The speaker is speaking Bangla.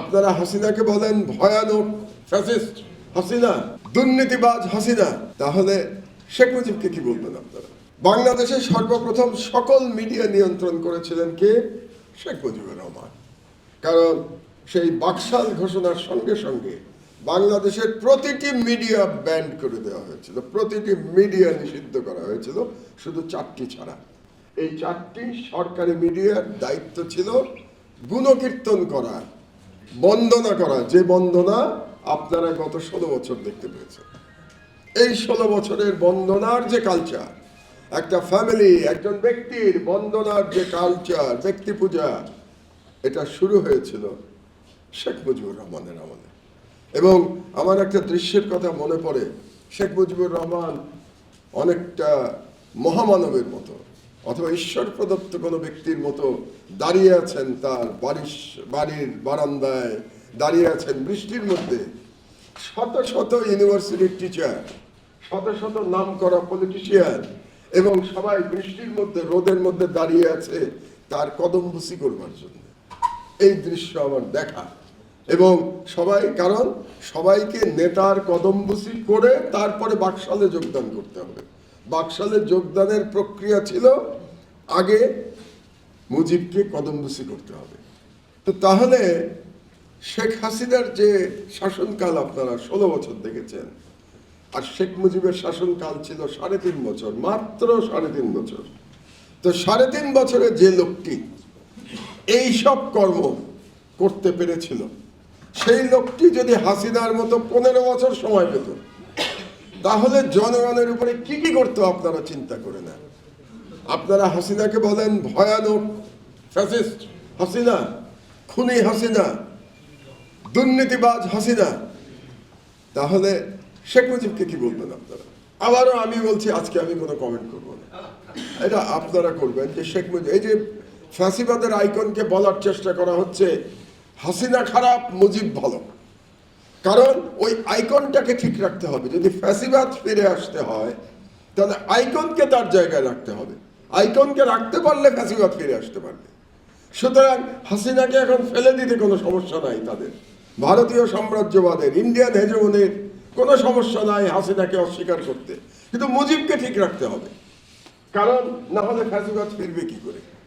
আপনারা হাসিনাকে বলেন ভয়ানক ফ্যাসিস্ট হাসিনা, দুর্নীতিবাজ হাসিনা, তাহলে শেখ মুজিবকে কি বলবেন আপনারা? বাংলাদেশে সর্বপ্রথম সকল মিডিয়া নিয়ন্ত্রণ করেছিলেন কে? শেখ মুজিবুর রহমান। কারণ সেই বাকশাল ঘোষণার সঙ্গে সঙ্গে বাংলাদেশের প্রতিটি মিডিয়া ব্যান্ড করে দেওয়া হয়েছিল, প্রতিটি মিডিয়া নিষিদ্ধ করা হয়েছিল, শুধু চারটি ছাড়া। এই চারটি সরকারি মিডিয়ার দায়িত্ব ছিল গুণকীর্তন করা বন্দনা করা, যে বন্দনা আপনারা গত ষোলো বছর দেখতে পেয়েছেন। এই ষোলো বছরের বন্দনার যে কালচার একটা ফ্যামিলি একজন ব্যক্তির বন্দনার যে কালচার ব্যক্তি পূজা, এটা শুরু হয়েছিল শেখ মুজিবুর রহমানের আমলে। এবং আমার একটা দৃশ্যের কথা মনে পড়ে, শেখ মুজিবুর রহমান অনেকটা মহামানবের মতো। অথবা ঈশ্বর প্রদত্ত কোনো ব্যক্তির মতো দাঁড়িয়ে আছেন তার বাড়ির বাড়ির বারান্দায়, দাঁড়িয়ে আছেন বৃষ্টির মধ্যে, শত শত ইউনিভার্সিটির টিচার শত শত নাম করা পলিটিশিয়ান এবং সবাই বৃষ্টির মধ্যে, রোদের মধ্যে দাঁড়িয়ে আছে তার কদম বুসি করবার জন্য। এই দৃশ্য আমার দেখা। এবং সবাই, কারণ সবাইকে নেতার কদমবুসি করে তারপরে বাকশালে যোগদান করতে হবে। বাকশালে যোগদানের প্রক্রিয়া ছিল আগে মুজিবকে কদমবুসি করতে হবে। তো তাহলে শেখ হাসিনার যে শাসনকাল আপনারা ষোলো বছর দেখেছেন, আর শেখ মুজিবের শাসনকাল ছিল সাড়ে তিন বছর, মাত্র সাড়ে তিন বছর। তো সাড়ে তিন বছরে যে লোকটি এই সব কর্ম করতে পেরেছিল, সেই লোকটি যদি হাসিনার মতো পনেরো বছর সময় পেত তাহলে জনগণের উপরে কি কি করতো আপনারা চিন্তা করে না আপনারা হাসিনাকে বলেন ভয়ানক ফ্যাসিস্ট হাসিনা, খুনি হাসিনা, দুর্নীতিবাজ হাসিনা। তাহলে শেখ মুজিবকে কি বলবেন আপনারা? আবারও আমি বলছি, আজকে আমি কোনো কমেন্ট করব না। এটা আপনারা করবেন যে শেখ মুজিব, এই যে ফ্যাসিবাদের আইকনকে বলার চেষ্টা করা হচ্ছে, হাসিনা খারাপ, মুজিব ভালো। কারণ ওই আইকনটাকে ঠিক রাখতে হবে। যদি ফ্যাসিবাদ ফিরে আসতে হয়, তাহলে আইকনকে তার জায়গায় রাখতে হবে। আইকনকে রাখতে পারলে ফ্যাসিবাদ ফিরে আসতে পারবে। সুতরাং হাসিনাকে এখন ফেলে দিতে কোনো সমস্যা নাই তাদের। ভারতীয় সাম্রাজ্যবাদের, ইন্ডিয়ান হেজমনির কোনো সমস্যা নাই হাসিনাকে অস্বীকার করতে। কিন্তু মুজিবকে ঠিক রাখতে হবে। কারণ না হলে ফ্যাসিবাদ ফিরবে কি করে?